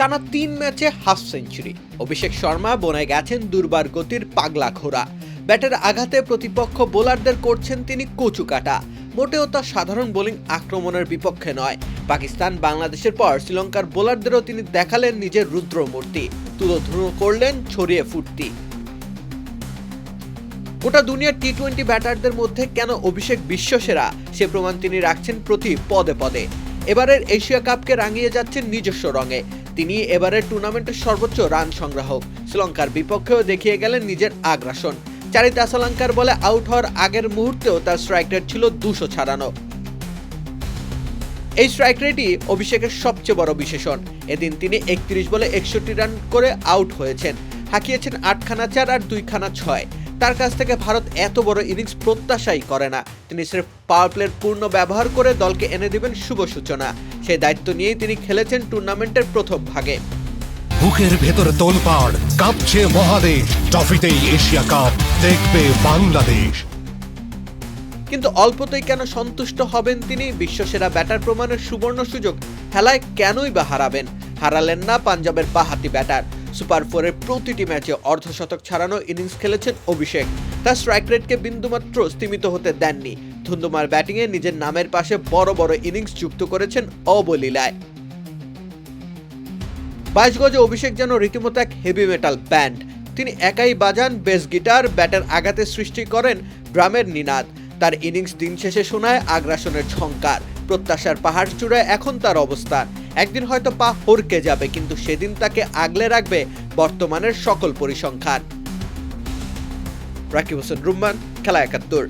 টানা তিন ম্যাচে হাফ সেঞ্চুরি। অভিষেক শর্মা বনে গেছেন দুর্বার গতির পাগলা ঘোড়া। ব্যাটের আঘাতে প্রতিপক্ষ বোলারদের করছেন তিনি কচু কাটা। মোটেও তা সাধারণ বোলিং আক্রমণের বিপক্ষে নয়। পাকিস্তান, বাংলাদেশের পর শ্রীলঙ্কার বোলারদেরও তিনি দেখালেন নিজের রুদ্রমূর্তি। তুলোধুলো করলেন ছড়িয়ে ফুটতি গোটা দুনিয়ার টি টোয়েন্টি ব্যাটারদের মধ্যে কেন অভিষেক বিশ্বসেরা সে প্রমাণ তিনি রাখছেন প্রতি পদে পদে। এবারের এশিয়া কাপকে রাঙিয়ে যাচ্ছেন নিজস্ব রঙে। তিনি এবারের টুর্নামেন্টের সর্বোচ্চ রান সংগ্রাহক। শ্রীলঙ্কার বিপক্ষেও দেখিয়ে গেলেন নিজের আগ্রাসন। চারিত আসালঙ্কার বলে আউট হওয়ার আগের মুহূর্তেও তার স্ট্রাইক রেট ছিল দুশো ছাড়ানো। এই স্ট্রাইক রেটই অভিষেকের সবচেয়ে বড় বিশেষণ। এদিন তিনি একত্রিশ বলে একষট্টি রান করে আউট হয়েছেন। হাঁকিয়েছেন আটখানা চার আর দুইখানা ছয়। তার কাছ থেকে ভারত এত বড় ইনিংস প্রত্যাশাই করে না। তিনি স্রেফ পাওয়ার প্লের পূর্ণ ব্যবহার করে দলকে এনে দেবেন শুভ সূচনা। সেই দায়িত্ব নিয়েই তিনি খেলেছেন টুর্নামেন্টের প্রথম ভাগে। বুকের ভেতরে তোলপাড় কাঁপছে মহাদেশ। ট্রফিতেই এশিয়া কাপ দেখবে বাংলাদেশ। কিন্তু অল্পতেই কেন সন্তুষ্ট হবেন তিনি? বিশ্বসেরা ব্যাটার প্রমাণের সুবর্ণ সুযোগ খেলায় কেনই বা হারাবেন? হারালেন না পাঞ্জাবের বাহাতি ব্যাটার। সুপার ফোরের প্রতিটি ম্যাচে অর্ধশতক ছাড়ানো ইনিংস খেলেছেন অভিষেক। তার স্ট্রাইক রেটকে বিন্দুমাত্র স্তীমিত হতে দেননি। ধুন্দুমার ব্যাটিংয়ে নিজের নামের পাশে বড় বড় ইনিংস যুক্ত করেছেন অবলীলায়। বাইশ গজে অভিষেক যেন রীতিমতো এক হেভি মেটাল ব্যান্ড তিনি একাই বাজান বেস গিটার ব্যাটের আঘাতে সৃষ্টি করেন ড্রামের নিনাদ। তার ইনিংস দিন শেষে শোনায় আগ্রাসনের ঝংকার। প্রত্যাশার পাহাড় চূড়ায় এখন তার অবস্থান। একদিন হয়তো পা হরকে যাবে, কিন্তু সেদিন তাকে আগলে রাখবে বর্তমানের সকল পরিসংখ্যান। রাকিব হোসেন, রুম্মান, খেলা একাত্তর।